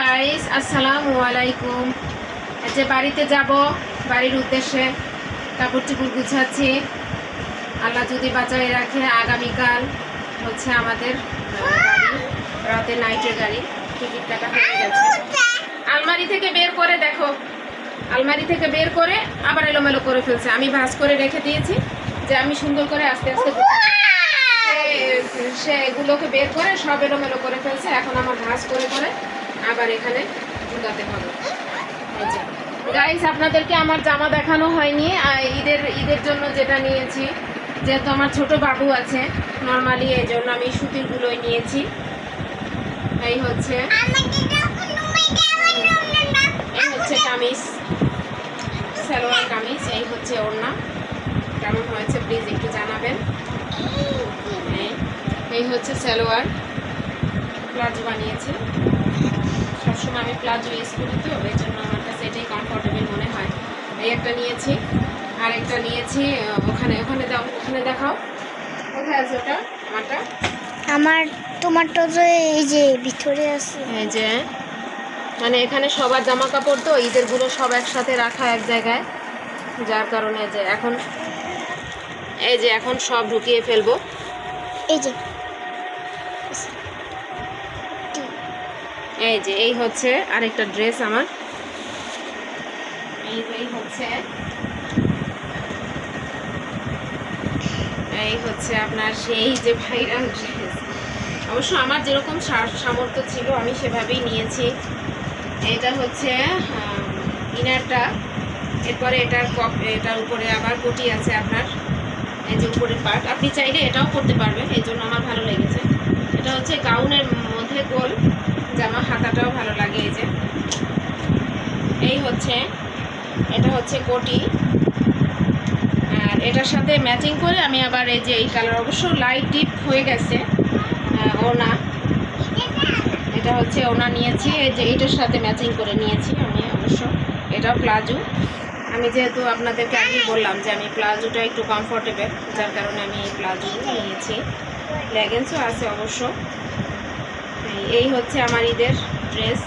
Guys আসসালামু আলাইকুম যে বাড়িতে যাব, বাড়ির উদ্দেশ্যে কাপড় চুপড় গুছাচ্ছি। আল্লাহ যদি বাঁচাই রাখে, আগামীকাল হচ্ছে আমাদের রাতে নাইটের গাড়ি। টিকিট কাটা হয়ে গেছে। আলমারি থেকে বের করে দেখো। আলমারি থেকে বের করে আবার এলোমেলো করে ফেলছে। আমি ভাঁজ করে রেখে দিয়েছি যে আমি সুন্দর করে আস্তে আস্তে। সে- এগুলোকে বের করে সব এলোমেলো করে ফেলছে, এখন আমার ভাঁজ করে করে আবার এখানে ঢুকাতে হবে। গাইস আপনাদেরকে আমার জামা দেখানো হয়নি ঈদের ঈদের জন্য যেটা নিয়েছি, যেহেতু আমার ছোট বাবু আছে নর্মালি এই জন্য আমি সুতিরগুলোই নিয়েছি। এই হচ্ছে এই হচ্ছে কামিজ, সালোয়ার কামিজ, এই হচ্ছে ওড়না। কেমন হয়েছে প্লিজ একটু জানাবেন। এই হচ্ছে সালোয়ার। প্লাজো বানিয়েছি। সবসময় আমি প্লাজো ইউজ করি তো এই জন্য আমার কাছে এটাই কমফোর্টেবল মনে হয়। এই একটা নিয়েছি আর একটা নিয়েছি ওখানে ওখানে দাও ওখানে দেখাও। কোথায় আছে ওটা? আমারটা? আমার তোমার তো এই যে ভিতরে আছে। এই যে মানে এখানে সবার জামা কাপড় তো ঈদেরগুলো সব একসাথে রাখা এক জায়গায়। যার কারণে যে এখন এই যে এখন সব ঢুকিয়ে ফেলব। এই যে। এই যে, এই হচ্ছে আরেকটা ড্রেস আমার। এই এই হচ্ছে। এই হচ্ছে আপনার সেই যে ভাইরাল ড্রেস অবশ্য আমার যেরকম সামর্থ্য ছিল, আমি সেভাবেই নিয়েছি। এটা হচ্ছে ইনারটা। এরপরে এটার কপ, এটার উপরে আবার কোটি আছে আপনার। এই যে উপরের পার্ট আপনি চাইলে এটাও করতে পারবেন, এই জন্য আমার ভালো লেগেছে। এটা হচ্ছে গাউনের মধ্যে গোল। জামা, হাতাটাও ভালো লাগে এই যে। এই হচ্ছে, এটা হচ্ছে কোটি। আর এটার সাথে ম্যাচিং করে আমি আবার এই যে এই কালার, অবশ্য লাইট ডিপ হয়ে গেছে ওনা। এটা হচ্ছে ওনা নিয়েছি, এই যে এটার সাথে ম্যাচিং করে নিয়েছি আমি অবশ্য। এটাও প্লাজো। আমি যেহেতু আপনাদেরকে আগেই বললাম যে আমি প্লাজোটা একটু কমফোর্টেবল যার কারণে আমি এই প্লাজো নিয়েছি। লেগেন্সও আছে অবশ্য। এই হচ্ছে আমার ঈদের ড্রেস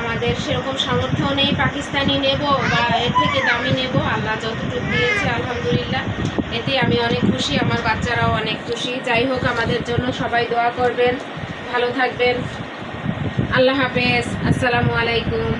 আমাদের সেরকম সামর্থ্য নেই, পাকিস্তানি নেব বা এর থেকে দামি নেব। আল্লাহ যতটুকু দিয়েছে, আলহামদুলিল্লাহ। এতে আমি অনেক খুশি, আমার বাচ্চারাও অনেক খুশি। যাই হোক, আমাদের জন্য সবাই দোয়া করবেন, ভালো থাকবেন। আল্লাহ হাফেজ, আসসালামু আলাইকুম।